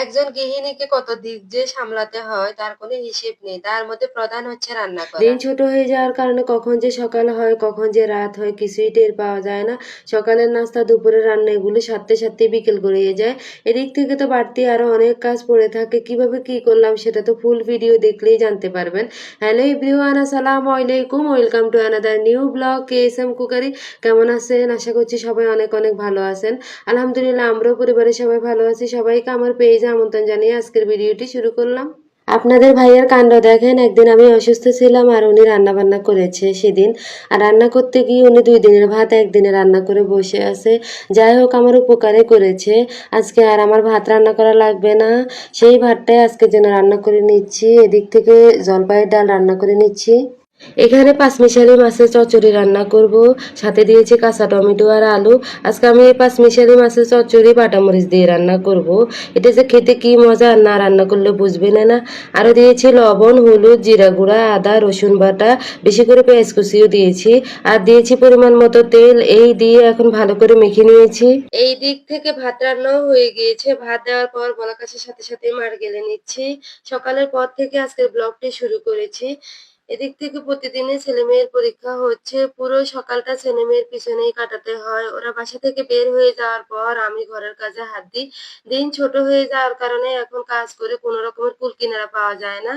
একজন গৃহিণীকে কত দিক যে সামলাতে হয়, তার কোনো হিসেব নেই। তার মধ্যে প্রধান হচ্ছে রান্না করা। দিন ছোট হয়ে যাওয়ার কারণে কখন যে সকাল হয়, কখন যে রাত হয়, কিছুই টের পাওয়া যায় না। সকালের নাস্তা, দুপুরের রান্না, এগুলো সারতে সারতে বিকেল গড়িয়ে যায়। এদিক থেকে তো বাড়তি আরও অনেক কাজ পড়ে থাকে। কীভাবে কি করলাম সেটা তো ফুল ভিডিও দেখলেই জানতে পারবেন। হ্যালো ইব্রিওয়ান আসসালামু আলাইকুম। Welcome to another new blog K S M cookery কেমন আছেন? আশা করছি সবাই অনেক অনেক ভালো আছেন। আলহামদুলিল্লাহ, আমরাও পরিবারের সবাই ভালো আছি। সবাইকে আমার পেজে আমন্ত্রণ জানিয়ে আজকের ভিডিওটি শুরু করলাম। আপনাদের ভাইয়ের কাণ্ড দেখেন, একদিন আমি অসুস্থ ছিলাম আর উনি রান্না বান্না করেছে সেদিন। আর রান্না করতে গিয়ে উনি দুই দিনের ভাত একদিনে রান্না করে বসে আছে। যাই হোক, আমার উপকারে করেছে। আজকে আর আমার ভাত রান্না করা লাগবে না। সেই ভাতটাই আজকে যেন রান্না করে নিচ্ছি। এদিক থেকে জলপাইয়ের ডাল রান্না করে নিচ্ছি। এখানে পাঁচমিশালি মাছের চচ্চড়ি রান্না করব। সাথে দিয়েছি কাঁচা টমেটো আর আলু। আজকে আমি এই পাঁচমিশালি মাছের চচ্চড়ি বাটামরিচ দিয়ে রান্না করব। এটা যে খেতে কি মজা আর না রান্না করলে বুঝবেন না না। আরও দিয়েছি লবণ, হলুদ, জিরা গুঁড়া, আদা, রসুন বাটা, বেশি করে পেঁয়াজ কুচিও দিয়েছি। আর দিয়েছি পরিমাণ মতো তেল, এই দিয়ে এখন ভালো করে মেখে নিয়েছি। এই দিক থেকে ভাত রান্নাও হয়ে গিয়েছে। ভাত দেওয়ার পর বলা কাছের সাথে সাথে মার গেলে নিচ্ছি। সকালের পর থেকে আজকের ব্লগটি শুরু করেছি। এদিক থেকে প্রতিদিনই ছেলে মেয়ের পরীক্ষা হচ্ছে। পুরো সকালটা ছেলে মেয়ের পিছনেই কাটাতে হয়। ওরা বাসা থেকে বের হয়ে যাওয়ার পর আমি ঘরের কাজে হাত দিই। দিন ছোট হয়ে যাওয়ার কারণে এখন কাজ করে কোনো রকমের কুল কিনারা পাওয়া যায় না।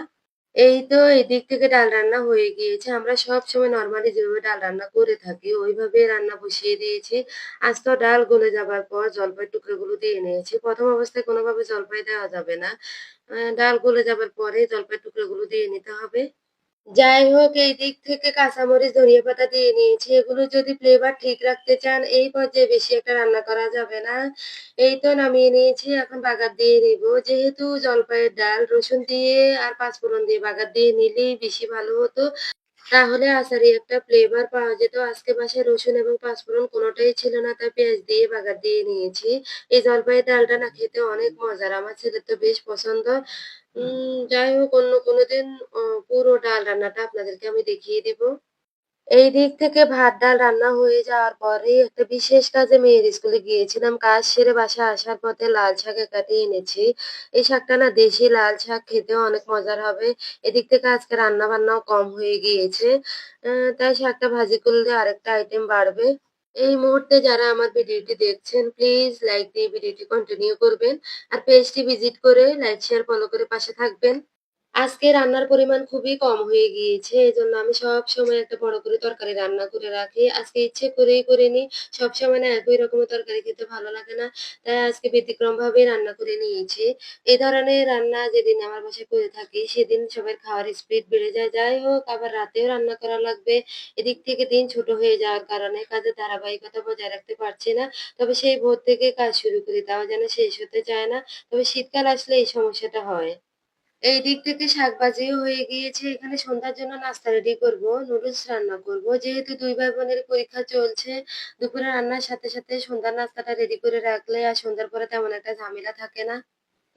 এই তো এই দিক থেকে ডাল রান্না হয়ে গিয়েছে। আমরা সব সময় নর্মালি যেভাবে ডাল রান্না করে থাকি ওইভাবে রান্না বসিয়ে দিয়েছি। আজ তো ডাল গলে যাবার পর জলপাই টুকরোগুলো দিয়ে নিয়েছি প্রথম অবস্থায় কোনোভাবে জলপাই দেওয়া যাবে না। ডাল গলে যাবার পরে জলপাই টুকরোগুলো দিয়ে নিতে হবে। যাই হোক এই দিক থেকে কাঁচামরিচ, ধনিয়া পাতা দিয়ে নিয়েছি। এগুলো যদি ফ্লেভার ঠিক রাখতে চান, এই পর্যায়ে বেশি একটা রান্না করা যাবে না। এই তো নামিয়ে নিয়েছি, এখন বাগার দিয়ে নিব। যেহেতু জলপাইয়ের ডাল, রসুন দিয়ে আর পাঁচফোড়ন দিয়ে বাগার দিয়ে নিলেই বেশি ভালো হতো, তাহলে আচারি একটা ফ্লেভার পাওয়া যেত। আজকে বাসায় রসুন এবং পাঁচফোড়ন কোনোটাই ছিল না, তাই পেঁয়াজ দিয়ে বাগার দিয়ে নিয়েছি। এই জলপাইয়ের ডালটা না খেতে অনেক মজার, আমার ছেলের তো বেশ পছন্দ। যাই হোক অন্য কোনোদিন আহ, পুরো ডাল রান্নাটা আপনাদেরকে আমি দেখিয়ে দিব। এই দিক থেকে ভাত ডাল রান্না হয়ে যাওয়ার পরে একটা বিশেষ কাজে মেয়ের স্কুলে গিয়েছিলাম। কাজ সেরে বাসা আসার পথে লাল শাক একাটি এনেছি। এই শাকটা না দেশি লাল শাক খেতেও অনেক মজার হবে। এদিক থেকে আজকে রান্না বান্নাও কম হয়ে গিয়েছে। তাই শাকটা ভাজি করলে আরেকটা আইটেম বাড়বে। এই মুহূর্তে যারা আমার ভিডিওটি দেখছেন প্লিজ লাইক দিয়ে ভিডিওটি কন্টিনিউ করবেন। আর পেজটি ভিজিট করে লাইক শেয়ার ফলো করে পাশে থাকবেন। আজকে রান্নার পরিমাণ খুবই কম হয়ে গিয়েছে এই জন্য আমি সব সময় একটা বড় করে তরকারি রান্না করে রাখি। আজকে ইচ্ছে করেই করিনি, সব সময় না একই রকমের তরকারি খেতে ভালো লাগে না, তাই আজকে ব্যতিক্রম ভাবে রান্না করে নিয়েছি। এই ধরনের রান্না যেদিন আমার বাসায় করে থাকি, সেদিন সবার খাওয়ার স্পিড বেড়ে যায়। যাই হোক, আবার রাতেও রান্না করা লাগবে। এদিক থেকে দিন ছোট হয়ে যাওয়ার কারণে কাজের ধারাবাহিকতা বজায় রাখতে পারছি না, তবে সেই ভোর থেকে কাজ শুরু করি, তাও যেন শেষ হতে চায় না। তবে শীতকাল আসলে এই সমস্যাটা হয়। এই দিক থেকে শাক ভাজিও হয়ে গিয়েছে। এখানে সন্ধ্যার জন্য নাস্তা রেডি করব নুডলস রান্না করব। যেহেতু দুই ভাই বোনের পরীক্ষা চলছে, দুপুরে রান্নার সাথে সাথে সন্ধ্যার নাস্তাটা রেডি করে রাখলে আর সন্ধ্যার পরে তেমন একটা ঝামেলা থাকে না।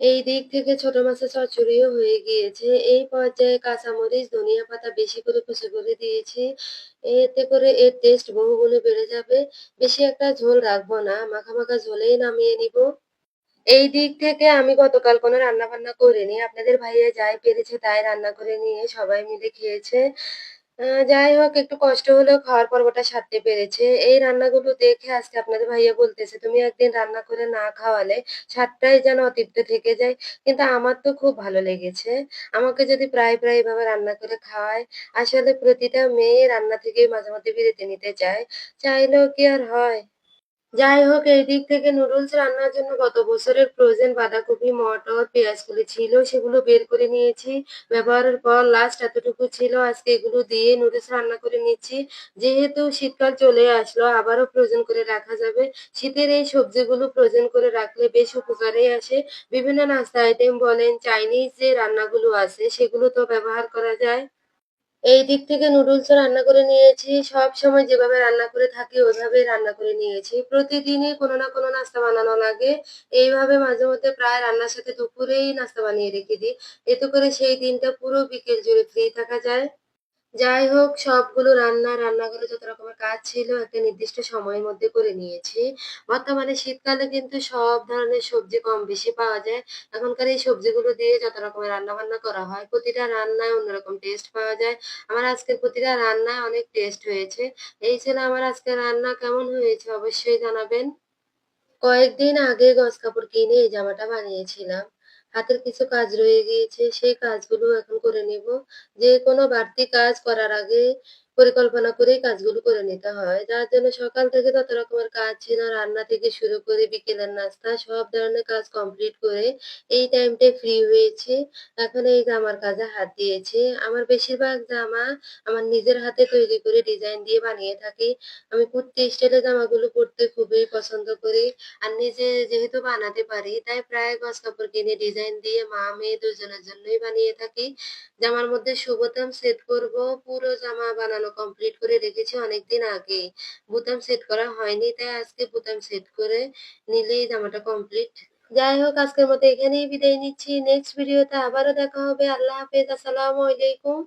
এই দিক থেকে ছোট মাছের চচ্চড়িও হয়ে গিয়েছে। এই পর্যায়ে কাঁচামরিচ, ধনিয়া পাতা বেশি করে কুচি করে দিয়েছি। এতে করে এর টেস্ট বহুগুণে বেড়ে যাবে। বেশি একটা ঝোল রাখব না মাখা মাখা ঝোলেই নামিয়ে নিব। এই দিক থেকে আমি গতকাল কোনো রান্না বান্না করিনি। আপনাদের ভাইয়া যাই পেরেছে তাই রান্না করে নিয়ে সবাই মিলে খেয়েছে। যাই হোক, একটু কষ্ট হলেও খাওয়ার পর্বটা সারতে পেরেছে। এই রান্নাগুলো দেখে আজকে আপনাদের ভাইয়া বলতেছে, তুমি একদিন রান্না করে না খাওয়ালে স্বাদটাই যেন অতৃপ্ত থেকে যায়। কিন্তু আমার তো খুব ভালো লেগেছে। আমাকে যদি প্রায় প্রায় এভাবে রান্না করে খাওয়ায়, আসলে প্রতিটা মেয়ে রান্না থেকে মাঝে মধ্যে বিরতি নিতে চায়। চাইলেও কি আর হয়? যাই হোক, এই দিক থেকে নুডলস রান্নার জন্য গত বছরের ফ্রোজেন বাঁধাকপি, মটর, পেঁয়াজগুলি ছিল, সেগুলো বের করে নিয়েছি। ব্যবহারের পর লাস্ট এতটুকু ছিল, আজকে এগুলো দিয়ে নুডলস রান্না করে নিচ্ছি। যেহেতু শীতকাল চলে আসলো, আবারও ফ্রোজেন করে রাখা যাবে। শীতের এই সবজিগুলো ফ্রোজেন করে রাখলে বেশ উপকারে আসে। বিভিন্ন নাস্তা আইটেম বলেন চাইনিজ যে রান্নাগুলো আছে, সেগুলো তো ব্যবহার করা যায়। এই দিক থেকে নুডলস রান্না করে নিয়েছি। সব সময় যেভাবে রান্না করে থাকি, ওইভাবেই রান্না করে নিয়েছি। প্রতিদিনই কোনো না কোনো নাস্তা বানানো লাগে। এইভাবে মাঝে মধ্যে প্রায় রান্নার সাথে দুপুরেই নাস্তা বানিয়ে রেখে দিই। এতে করে সেই দিনটা পুরো বিকেল জুড়ে ফ্রি থাকা যায়। যাই হোক সবগুলো রান্না, রান্নাঘরে যত রকমের কাজ ছিল একটা নির্দিষ্ট সময়ের মধ্যে করে নিয়েছি। বর্তমানে শীতকালে কিন্তু সব ধরনের সবজি কম বেশি পাওয়া যায়। এখনকার এই সবজিগুলো দিয়ে যত রকমের রান্না বান্না করা হয়, প্রতিটা রান্নায় অন্যরকম টেস্ট পাওয়া যায়। আমার আজকের প্রতিটা রান্নায় অনেক টেস্ট হয়েছে। এই ছিল আমার আজকের রান্না কেমন হয়েছে অবশ্যই জানাবেন। কয়েকদিন আগে গজ কাপড় কিনে এই জামাটা বানিয়েছিলাম। হাতের কিছু কাজ রয়ে গিয়েছে, সেই কাজগুলো এখন করে নেব। যেকোনো বাড়তি কাজ করার আগে পরিকল্পনা করেই কাজগুলো করে নিতে হয়। যার জন্য সকাল থেকে যত রকমের কাজ ছিল, রান্না থেকে শুরু করে বিকেলের নাস্তা সব ধরনের কাজ কমপ্লিট করে এই টাইমটায় ফ্রি হয়েছে এখন এই জামার কাজে হাত দিয়েছে আমার বেশিরভাগ জামা আমার নিজের হাতে তৈরি করে ডিজাইন দিয়ে বানিয়ে থাকি। আমি কুর্তি স্টাইলের জামাগুলো পড়তে খুবই পছন্দ করি। আর নিজে যেহেতু বানাতে পারি তাই প্রায় গজ কাপড় কিনে ডিজাইন দিয়ে মা মেয়ে দুজনের জন্যই বানিয়ে থাকি। জামার মধ্যে শুভ বোতাম সেট করব। পুরো জামা বানানো কমপ্লিট করে রেখেছি অনেকদিন আগে বোতাম সেট করা হয়নি, তাই আজকে বোতাম সেট করে নিলেই জামাটা কমপ্লিট। যাই হোক, আজকের মতো এখানেই বিদায় নিচ্ছি। নেক্সট ভিডিওতে আবারও দেখা হবে। আল্লাহ হাফেজ। আসসালামু আলাইকুম।